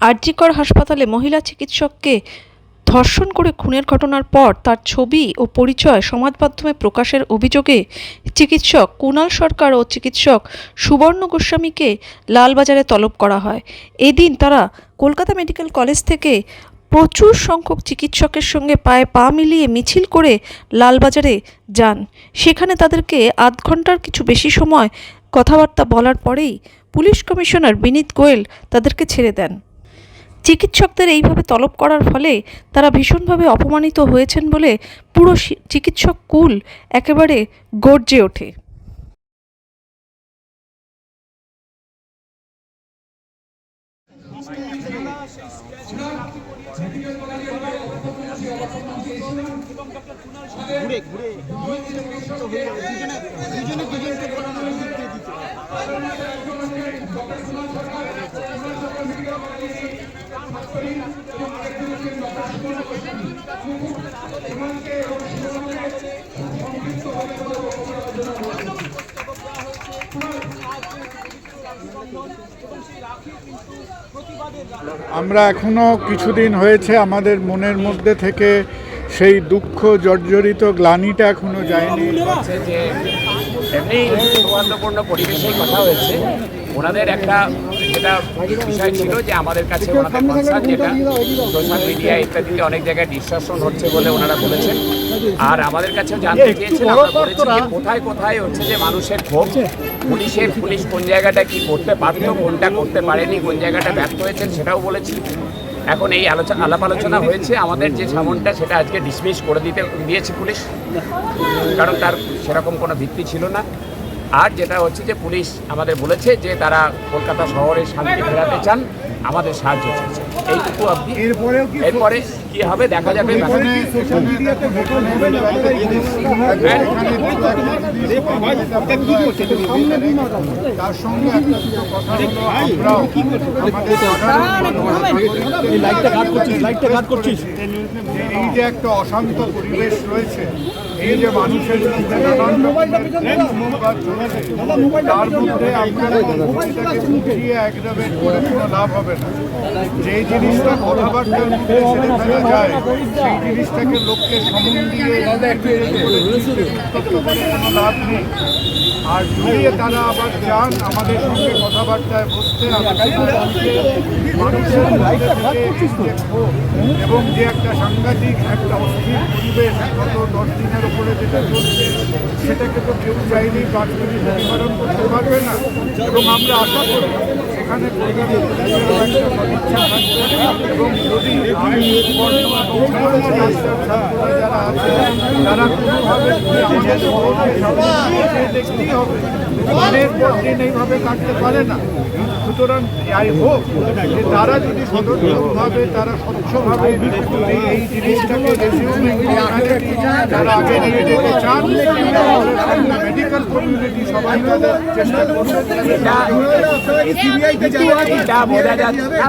আরজিকর হাসপাতালে মহিলা চিকিৎসককে ধর্ষণ করে খুনের ঘটনার পর তার ছবি ও পরিচয় সমাজ মাধ্যমে প্রকাশের অভিযোগে চিকিৎসক কুণাল সরকার ও চিকিৎসক সুবর্ণ গোস্বামীকে লালবাজারে তলব করা হয়। এদিন তারা কলকাতা মেডিকেল কলেজ থেকে প্রচুর সংখ্যক চিকিৎসকের সঙ্গে পায়ে পা মিলিয়ে মিছিল করে লালবাজারে যান। সেখানে তাদেরকে আধ ঘণ্টার কিছু বেশি সময় কথাবার্তা বলার পরেই পুলিশ কমিশনার বিনীত গোয়েল তাদেরকে ছেড়ে দেন। চিকিৎসকদের এইভাবে তলব করার ফলে তারা ভীষণভাবে অপমানিত হয়েছেন বলে পুরো চিকিৎসক কুল একেবারে গর্জে ওঠে। ঘুরে ঘুরে বলানো দিতে দিতে আমরা এখনও কিছুদিন হয়েছে, আমাদের মনের মধ্যে থেকে সেই দুঃখ, জর্জরিত গ্লানিটা এখনও যায়নি। এমনি পরিবেশেই কথা হয়েছে। ওনাদের একটা যেটা বিষয় ছিল যে আমাদের কাছে ওনাদের কনসার্ন যেটা সোশ্যাল মিডিয়া ইত্যাদিতে অনেক জায়গায় ডিসকাশন হচ্ছে বলে ওনারা বলেছেন। আর আমাদের কাছেও জানতে চেয়েছেন আমরা বলেছি যে কোথায় কোথায় হচ্ছে যে মানুষের ক্ষোভ পুলিশের পুলিশ কোন জায়গাটা কি করতে পারতো কোনটা করতে পারেনি কোন জায়গাটা ব্যর্থ হয়েছেন সেটাও বলেছি। এখন এই আলোচনা আলাপ আলোচনা হয়েছে আমাদের যে সামনটা সেটা আজকে ডিসমিস করে দিতে দিয়েছে পুলিশ। কারণ তার সেরকম কোনো ভিত্তি ছিল না। আর যেটা হচ্ছে যে পুলিশ আমাদের বলেছে যে তারা কলকাতা শহরে শান্তি ফেরাতে চান আমাদের সাহায্য চাইছে। এইটুকু অবধি। এরপরে কি হবে দেখা যাবে এখানে সোশ্যাল মিডিয়াতে তার সঙ্গে একটা দুটো কথা হলো? আমরাও আমাদের সাধারণ এই লাইটটা কাট করছিস লাইটটা কাট করছিস। এই যে একটা অশান্ত পরিবেশ রয়েছে। এই যে মানুষের মধ্যে নানান তার মধ্যে কোনো লাভ হবে না। যে জিনিসটা কথাবার্তার মধ্যে যায়, সেই জিনিসটাকে লোককে সমন দিয়ে কোনো লাভ নেই। আর যদি তারা আবার চান আমাদের সঙ্গে কথাবার্তায় বসতে আমি মানুষের এবং যে একটা সাংঘাতিক একটা অস্থির পরিবেশ গত দশ দিনের উপরে যেটা চলছে, সেটাকে তো কেউ পাঁচ মিনিট নিবারণ করতে পারবে না। এবং আমরা আশা করি সেখানে এবং যদি যারা আছে, তারা কোনোভাবে দেখতেই হবে দিনের দিন এইভাবে কাটতে পারে না। সুতরাং আই হোপ যে তারা যদি সদর্থকভাবে, তারা স্বচ্ছভাবে এই- জিনিসটাকে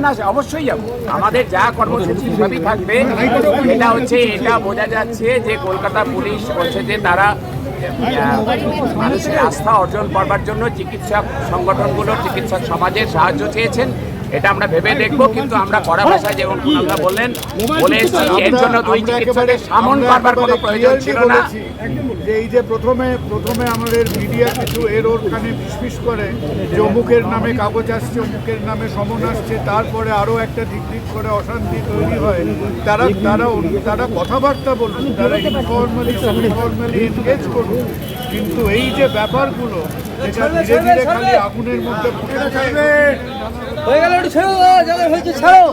না অবশ্যই যাব। আমাদের যা কর্মসূচি সবই থাকবে। এটা হচ্ছে, এটা বোঝা যাচ্ছে যে কলকাতা পুলিশ হচ্ছে যে তারা মানুষের আস্থা অর্জন করবার জন্য চিকিৎসক সংগঠনগুলো, চিকিৎসক সমাজের সাহায্য চেয়েছেন। এটা আমরা ভেবে দেখব কিন্তু আমরা কড়া ভাষায় যেমন আমরা বললেন বলে এসেছি এর জন্য দুই চিকিৎসকের সামন করবার কোনো প্রয়োজন ছিল না। যে এই যে প্রথমে প্রথমে আমাদের মিডিয়া কিছু এর ওর কানে ফিসফিস করে যে অমুকের নামে কাগজ আসছে অমুকের নামে সমন আসছে তারপরে আরও একটা দিক দিক করে অশান্তি তৈরি হয়। তারা তারা তারা কথাবার্তা বলুন তারা ইনফর্মালি ইনফর্মালি এনগেজ করুন। কিন্তু এই যে ব্যাপারগুলো যেটা ধীরে ধীরে খালি ছাড়ো।